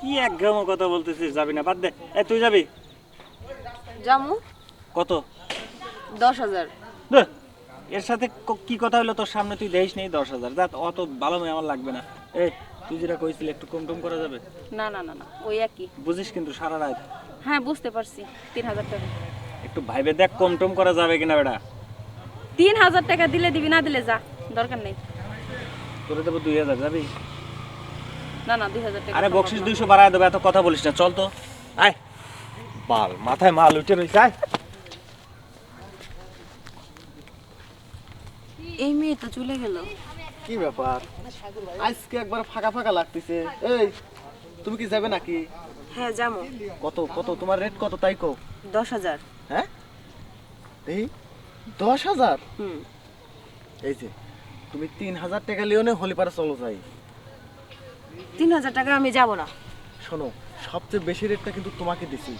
কি এক গ্রাম কথা বলতেছিস? যাবি না? বাদ দে। এ তুই যাবি? জামু কত? দশ হাজার। দে, এর সাথে ক- কি কথা হলো তোর সামনে? তুই দেখিস নেই দশ হাজার। দেখ অত ভালো মেয়ে আমার লাগবে না। এ তুই যেটা কইছিলি একটু কম টম করা যাবে? না না না না ওই একই। বুঝিস কিন্তু সারা রাত। হ্যাঁ বুঝতে পারছি। তিন হাজার টাকা। একটু ভাইবে দেখ কম টম করা যাবে কিনা বেটা। তিন হাজার টাকা দিলে দিবি না দিলে যা। দরকার নেই। তোরে দেবো দুই হাজার যাবি? না না দুই হাজার টাকা আরে বকশিস দুইশো বাড়ায় দেবে এত কথা বলিস না চল তো। আয়। বাল মাথায় মাল উঠে রয়েছে আয়। এই মেয়ে তো চলে গেল। কি ব্যাপার? আজকে একবার ফাঁকা ফাঁকা লাগতেছে। এই তুমি কি যাবে নাকি? হ্যাঁ জামু কত কত তোমার রেট কত তাই কো দশ হাজার। হ্যাঁ? এই দশ হাজার? হুম। এই যে তুমি তিন হাজার টাকা লিওনে হলিপাড়া চলো যাই। তিন হাজার টাকা আমি যাব না। শোনো সবচেয়ে বেশি রেটটা কিন্তু তোমাকে দিছি।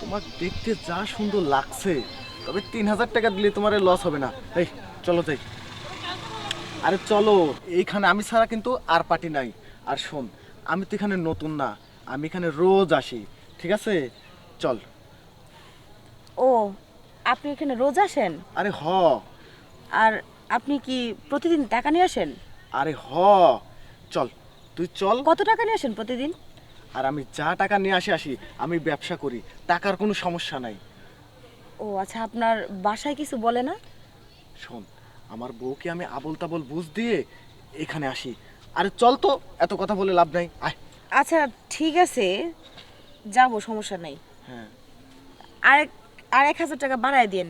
তোমার দেখতে যা সুন্দর লাগছে তবে তিন হাজার টাকা দিলে তোমার লস হবে না। এই চলো যাই। আরে চলো এইখানে আমি ছাড়া কিন্তু আর পার্টি নাই। আর শোন আমি তো এখানে নতুন না আমি এখানে রোজ আসি ঠিক আছে? চল। ও আপনি এখানে রোজ আসেন? আরে হ। আর আপনি কি প্রতিদিন টাকা নিয়ে আসেন? আরে হ। চল। তুই চল। কত টাকা নিয়ে আসেন প্রতিদিন? আর আমি যা টাকা নিয়ে আসি আসি আমি ব্যবসা করি টাকার কোনো সমস্যা নাই। ও আচ্ছা আপনার বাসায় কিছু বলে না? শোন আমার বউকে আমি আবল তাবল বুঝ দিয়ে এখানে আসি। আরে চল তো এত কথা বলে লাভ নাই আয়। আচ্ছা ঠিক আছে যাব সমস্যা নাই। হ্যাঁ। আর আর এক হাজার টাকা বাড়ায় দিন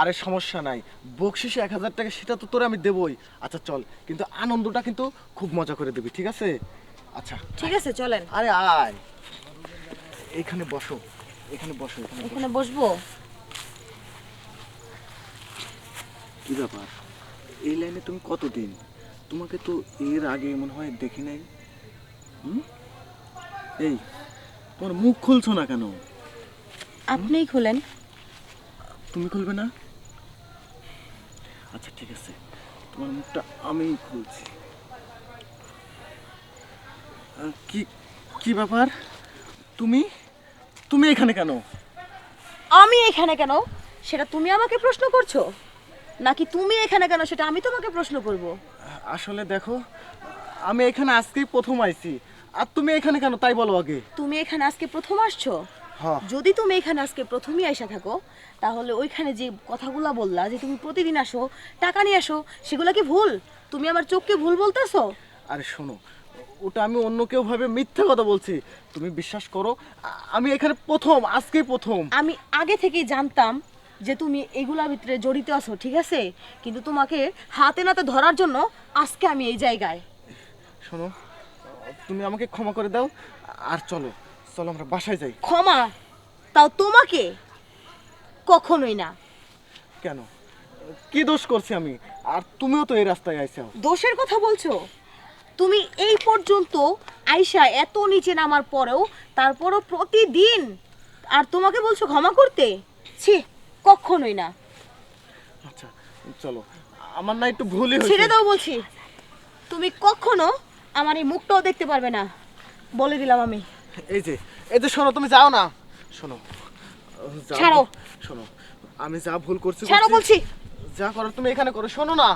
আরে সমস্যা নাই। বকশিসে এক হাজার টাকা সেটা তো তোরে আমি দেবই। আচ্ছা চল। কিন্তু আনন্দটা কিন্তু খুব মজা করে দিবি ঠিক আছে? আচ্ছা ঠিক আছে চলেন। আরে আয়। এখানে বসো এখানে বসো এখানে বসো। এখানে বসবো? কি ব্যাপার? এই লাইনে তুমি কতদিন? তোমাকে তো এর আগে মনে হয় দেখি নাই। হুম? এই তোমার মুখ খুলছো না কেন? আপনিই খুলেন। তুমি খুলবে না? আচ্ছা ঠিক আছে। তোমার মুখটা আমিই খুলছি। কি কি ব্যাপার? তুমি? তুমি এখানে কেন? আমি এখানে কেন? সেটা তুমি আমাকে প্রশ্ন করছ? নাকি তুমি এখানে কেন? সেটা আমি তোমাকে প্রশ্ন করব। আসলে দেখো আমি এখানে আজকেই প্রথম আইছি। আর তুমি এখানে কেন? তাই বলো আগে। তুমি এখানে আজকে প্রথম আসছো? যদি তুমি এখানে আজকে প্রথমই আইসা থাকো তাহলে ওইখানে যে কথাগুলো বললা যে তুমি প্রতিদিন আসো টাকা নিয়ে আসো সেগুলো কি ভুল? তুমি আমার চোখকে ভুল বলতেছো? আরে শোনো ওটা আমি অন্য কেউ ভাবে মিথ্যে কথা বলছি। তুমি বিশ্বাস করো আমি এখানে প্রথম আজকেই প্রথম। আমি আগে থেকেই জানতাম যে তুমি এগুলার ভিতরে জড়িত আছো ঠিক আছে? কিন্তু তোমাকে হাতে নাতে ধরার জন্য আজকে আমি এই জায়গায়। শোনো তুমি আমাকে ক্ষমা করে দাও আর চলো। চলো আমরা বাসায় যাই। ক্ষমা? তাও তোমাকে? কখনোই না। কেন? কি দোষ করছি আমি? আর তুমিও তো এই রাস্তায় আইসাও। দোষের কথা বলছো? তুমি এই পর্যন্ত আইসা এত নিচে নামার পরেও তারপরও প্রতিদিন আর তোমাকে বলছো ক্ষমা করতে? ছি কখনোই না। আচ্ছা চলো। আমার না একটু ভুলই ছেড়ে দাও বলছি। তুমি কখনো আমার এই মুখটাও দেখতে পারবে না। বলে দিলাম আমি। এই যে এই যে শোনো তুমি যাও না শোনো যা ছাড়ো। শোনো আমি যা ভুল করছি ছাড়ো করছি। বলছি যা করো তুমি এখানে করো শোনো না